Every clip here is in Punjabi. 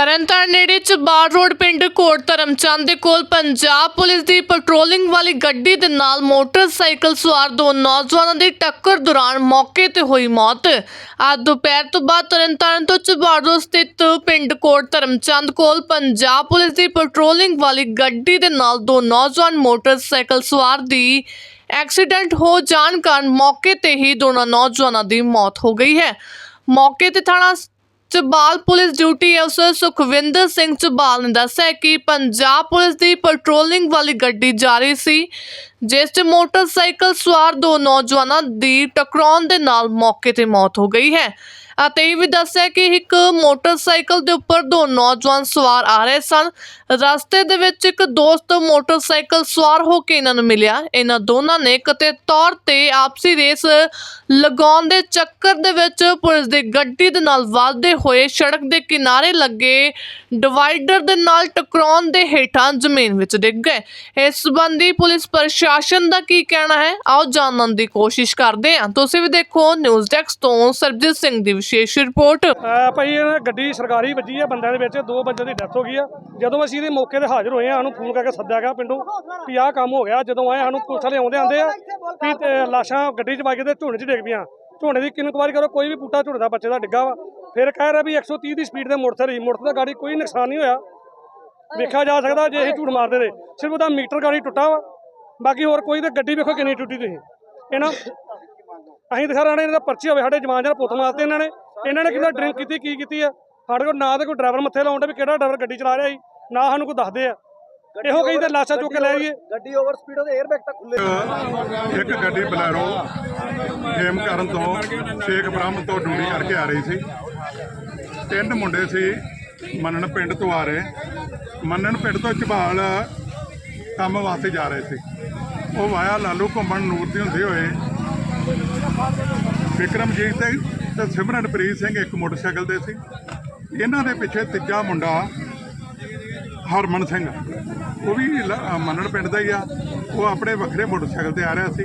ਤਰਨਤਾਰਨ ਨੇੜੇ ਚਬਾਰ ਰੋਡ ਪਿੰਡ ਕੋਟ ਧਰਮਚੰਦ ਦੇ ਕੋਲ ਪੰਜਾਬ ਪੁਲਿਸ ਦੀ ਪੈਟਰੋਲਿੰਗ ਵਾਲੀ ਗੱਡੀ ਦੇ ਨਾਲ ਮੋਟਰਸਾਈਕਲ ਸਵਾਰ ਦੋ ਨੌਜਵਾਨਾਂ ਦੀ ਟੱਕਰ ਦੌਰਾਨ ਮੌਕੇ ਤੇ ਹੋਈ ਮੌਤ। ਅੱਜ ਦੁਪਹਿਰ ਤੋਂ ਬਾਅਦ ਤਰਨਤਾਰਨ ਤੋਂ ਚਬਾਰ ਰੋਡ ਸਥਿਤ ਪਿੰਡ ਕੋਟ ਧਰਮਚੰਦ ਕੋਲ ਪੰਜਾਬ ਪੁਲਿਸ ਦੀ ਪੈਟਰੋਲਿੰਗ ਵਾਲੀ ਗੱਡੀ ਦੇ ਨਾਲ ਦੋ ਨੌਜਵਾਨ ਮੋਟਰਸਾਈਕਲ ਸਵਾਰ ਦੀ ਐਕਸੀਡੈਂਟ ਹੋ ਜਾਣ ਕਾਰਨ ਮੌਕੇ ਤੇ ਹੀ ਦੋਨਾਂ ਨੌਜਵਾਨਾਂ ਦੀ ਮੌਤ ਹੋ ਗਈ ਹੈ। ਮੌਕੇ ਤੇ ਥਾਣਾ ਚਬਾਲ ਪੁਲਿਸ ਡਿਊਟੀ ਅਫਸਰ ਸੁਖਵਿੰਦਰ ਸਿੰਘ ਚਬਾਲ ਨੇ ਦੱਸਿਆ ਕਿ ਪੰਜਾਬ ਪੁਲਿਸ ਦੀ ਪੈਟਰੋਲਿੰਗ ਵਾਲੀ ਗੱਡੀ ਜਾ ਰਹੀ ਸੀ। ਜਿਸ 'ਚ ਮੋਟਰਸਾਈਕਲ ਸਵਾਰ ਦੋ ਨੌਜਵਾਨਾਂ ਦੀ ਟਕਰਾਉਣ ਦੇ ਨਾਲ ਮੌਕੇ ਤੇ ਮੌਤ ਹੋ ਗਈ ਹੈ। ਅਤੇ ਇਹ ਵੀ ਦੱਸਿਆ ਕਿ ਇੱਕ ਮੋਟਰਸਾਈਕਲ ਦੇ ਉੱਪਰ ਦੋ ਨੌਜਵਾਨ ਸਵਾਰ ਆ ਰਹੇ ਸਨ। ਰਸਤੇ ਦੇ ਵਿੱਚ ਇੱਕ ਦੋਸਤ ਮੋਟਰਸਾਈਕਲ ਸਵਾਰ ਹੋ ਕੇ ਇਹਨਾਂ ਨੂੰ ਮਿਲਿਆ। ਇਹਨਾਂ ਦੋਨਾਂ ਨੇ ਕਿਤੇ ਤੌਰ ਤੇ ਆਪਸੀ ਰੇਸ ਲਗਾਉਣ ਦੇ ਚੱਕਰ ਦੇ ਵਿੱਚ ਪੁਲਿਸ ਦੀ ਗੱਡੀ ਦੇ ਨਾਲ ਵੱਧਦੇ ਹੋਏ ਸੜਕ ਦੇ ਕਿਨਾਰੇ ਲੱਗੇ ਡਿਵਾਈਡਰ ਦੇ ਨਾਲ ਟਕਰਾਉਣ ਦੇ ਹੇਠਾਂ ਜ਼ਮੀਨ ਵਿੱਚ ਡਿੱਗ ਗਏ। ਇਸ ਸੰਬੰਧੀ ਪੁਲਿਸ ਪ੍ਰਸ਼ਾਸਨ ਦਾ ਕੀ ਕਹਿਣਾ ਹੈ? ਆਓ ਜਾਣਨ ਦੀ ਕੋਸ਼ਿਸ਼ ਕਰਦੇ ਹਾਂ। ਤੁਸੀਂ ਵੀ ਦੇਖੋ ਨਿਊਜ਼ ਡੈਸਕ ਤੋਂ ਸਰਬਜੀਤ ਸਿੰਘ ਦੀ ਵਿਸ਼ੇਸ਼ ਰਿਪੋਰਟ। ਅਹ ਭਾਈ, ਇਹ ਗੱਡੀ ਸਰਕਾਰੀ ਵੱਜੀ ਆ ਬੰਦਿਆਂ ਦੇ ਵਿੱਚ, ਦੋ ਬੰਦਿਆਂ ਦੀ ਡੈਥ ਹੋ ਗਈ ਆ। ਜਦੋਂ ਅਸੀਂ ਇਹਦੇ ਮੌਕੇ ਤੇ ਹਾਜ਼ਰ ਹੋਏ ਆ, ਸਾਨੂੰ ਫੋਨ ਕਰਕੇ ਸੱਦਿਆ ਗਿਆ ਪਿੰਡੋਂ ਵੀ ਆਹ ਕੰਮ ਹੋ ਗਿਆ। ਜਦੋਂ ਆਏ, ਸਾਨੂੰ ਪੁਲਿਸ ਵਾਲੇ ਆਉਂਦੇ ਆਂਦੇ ਆ ਵੀ ਤੇ ਲਾਸ਼ਾਂ ਗੱਡੀ 'ਚ ਵਾਗੇ ਤੇ ਝੋਨੇ 'ਚ ਡਿੱਗ ਪਈਆਂ। ਝੋਨੇ ਦੀ ਕਿੰਨੀ ਕੁ ਕਰੋ, ਕੋਈ ਵੀ ਬੂਟਾ ਝੋਨੇ ਦਾ ਬੱਚੇ ਦਾ ਡਿੱਗਾ ਵਾ। ਫਿਰ ਕਹਿ ਰਿਹਾ ਵੀ 130 ਦੀ ਸਪੀਡ ਦੇ ਮੋਟਰਸਾਈਕਲ ਸੀ। ਮੋਟਰਸਾਈਕਲ ਗਾੜੀ ਕੋਈ ਨੁਕਸਾਨ ਨਹੀਂ ਹੋਇਆ। ਵੇਖਿਆ ਜਾ ਸਕਦਾ ਜੇ ਇਹ ਝੂਠ ਮਾਰਦੇ ਨੇ ਸਿਰਫ ਉਹਦਾ ਮੀਟਰ ਗਾੜੀ ਟੁੱਟਾ ਵਾ। ਬਾਕੀ ਹੋਰ ਕੋਈ ਤੇ ਗੱਡੀ ਵੇਖੋ ਕਿੰਨੀ ਟੁੱਟੀ ਤੁਸੀਂ। ਇਹਨਾਂ ਅਸੀਂ ਤਾਂ ਸਾਰਾ ਇਹਨਾਂ ਦਾ ਪਰਚੀ ਹੋਵੇ ਸਾਡੇ ਜਵਾਨ ਜਨ ਪੁੱਤ ਮਾਰਤੇ ਇਹਨਾਂ ਨੇ। ਇਹਨਾਂ ਨੇ ਕਿੰਨਾ ਡਰਿੰਕ ਕੀਤੀ ਕੀ ਕੀਤੀ ਆ? ਸਾਡੇ ਕੋਲ ਨਾ ਤਾਂ ਕੋਈ ਡਰਾਈਵਰ ਮੱਥੇ ਲਾਉਂਦਾ ਵੀ ਕਿਹੜਾ ਡਰਾਈਵਰ ਗੱਡੀ ਚਲਾ ਰਿਹਾ ਸੀ ਨਾ ਸਾਨੂੰ ਕੋਈ ਦੱਸਦੇ ਆ। ਇਹੋ ਕਹੀ ਤੇ ਲਾਸ਼ਾਂ ਚੁੱਕ ਕੇ ਲੈ ਆਈਏ। ਗੱਡੀ ਓਵਰ ਸਪੀਡ ਉਹਦੇ 에ਅਰਬੈਗ ਤੱਕ ਖੁੱਲੇ ਇੱਕ ਗੱਡੀ ਬਲੈਰੋ ਖੇਮ ਕਰਨ ਤੋਂ ਸ਼ੇਖ ਬ੍ਰਹਮ ਤੋਂ ਡਿਊਟੀ ਕਰਕੇ ਆ ਰਹੀ ਸੀ। ਤਿੰਨ ਮੁੰਡੇ ਸੀ ਮੰਨਣ ਪਿੰਡ ਤੋਂ ਆ ਰਹੇ। ਮੰਨਣ ਪਿੰਡ ਤੋਂ ਝਬਾਲ ਕੰਮ ਵਾਸਤੇ ਜਾ ਰਹੇ ਸੀ। ਉਹ ਵਾਇਆ ਲਾਲੂ ਘੁੰਮਣ ਨੂਰ ਦੀ ਹੁੰਦੇ ਹੋਏ। ਵਿਕਰਮਜੀਤ ਤੇ ਤੇ ਸਿਮਰਨਪ੍ਰੀਤ ਸਿੰਘ ਇੱਕ ਮੋਟਰਸਾਈਕਲ ਤੇ ਸੀ। ਇਹਨਾਂ ਦੇ ਪਿੱਛੇ ਤੀਜਾ ਮੁੰਡਾ ਹਰਮਨ ਸਿੰਘ। ਉਹ ਵੀ ਲ- ਮੰਨਣ ਪਿੰਡ ਦਾ ਹੀ ਆ। ਉਹ ਆਪਣੇ ਵੱਖਰੇ ਮੋਟਰਸਾਈਕਲ ਤੇ ਆ ਰਿਹਾ ਸੀ।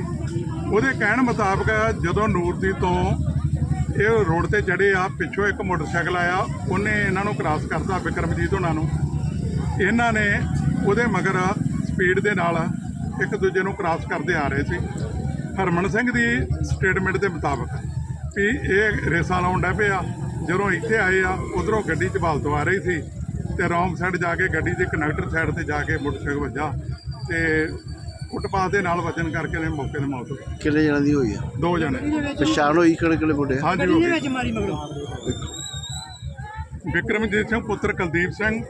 ਉਹਦੇ ਕਹਿਣ ਮੁਤਾਬਕ ਜਦੋਂ ਨੂਰਦੀ ਤੋਂ ਇਹ ਰੋਡ ਤੇ ਚੜੇ ਆ, ਪਿੱਛੋਂ ਇੱਕ ਮੋਟਰਸਾਈਕਲ ਆਇਆ। ਉਹਨੇ ਇਹਨਾਂ ਨੂੰ ਕ੍ਰਾਸ ਕਰਤਾ ਵਿਕਰਮਜੀਤ ਉਹਨਾਂ ਨੂੰ। ਇਹਨਾਂ ਨੇ ਉਹਦੇ ਮਗਰ ਸਪੀਡ ਦੇ ਨਾਲ ਇੱਕ ਦੂਜੇ ਨੂੰ ਕ੍ਰਾਸ ਕਰਦੇ ਆ ਰਹੇ ਸੀ। ਹਰਮਨ ਸਿੰਘ ਦੀ ਸਟੇਟਮੈਂਟ ਦੇ ਮੁਤਾਬਕ ਵੀ ਇਹ ਰੇਸਾਂ ਲਾਉਣ ਡੈ ਪਿਆ। ਜਦੋਂ ਇੱਥੇ ਆਏ ਆ ਉਧਰੋਂ ਗੱਡੀ ਚ ਬਾਲ ਤੋਂ ਆ ਰਹੀ ਸੀ ਤੇ ਰੌਂਗ ਸਾਈਡ ਜਾ ਕੇ ਗੱਡੀ ਦੇ ਕਨੈਕਟਰ ਸਾਈਡ ਤੇ ਜਾ ਕੇ ਮੋਟਰਸਾਈਕਲ ਵੱਜਾ ਤੇ ਫੁੱਟਪਾਥ ਦੇ ਨਾਲ ਵੱਜਣ ਕਰਕੇ ਨੇ ਮੌਕੇ ਤੇ ਮੌਤ ਹੋ ਗਈ। ਕਿੰਨੇ ਜਣਾਂ ਦੀ ਹੋਈ ਆ? ਦੋ ਜਣੇ। ਪਛਾਣ ਹੋਈ ਕਿਹੜੇ ਕਿਹੜੇ ਮੁੰਡੇ ਆ? ਹਾਂਜੀ ਹੋ ਗਈ ਵਿਕਰਮਜੀਤ ਸਿੰਘ ਪੁੱਤਰ ਕੁਲਦੀਪ ਸਿੰਘ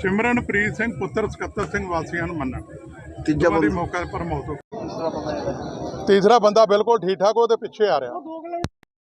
ਸਿਮਰਨਪ੍ਰੀਤ ਸਿੰਘ ਪੁੱਤਰ ਸਕੱਤਰ ਸਿੰਘ ਵਾਸੀਆਂ ਨੂੰ ਮੰਨਣ। ਤੀਜਾ ਬੰਦਾ ਮੌਕੇ ਪਰ ਮੌਤ ਹੋ ਗਈ ਤੀਸਰਾ ਬੰਦਾ ਬਿਲਕੁਲ ਠੀਕ ਠਾਕ ਉਹਦੇ ਪਿੱਛੇ ਆ ਰਿਹਾ।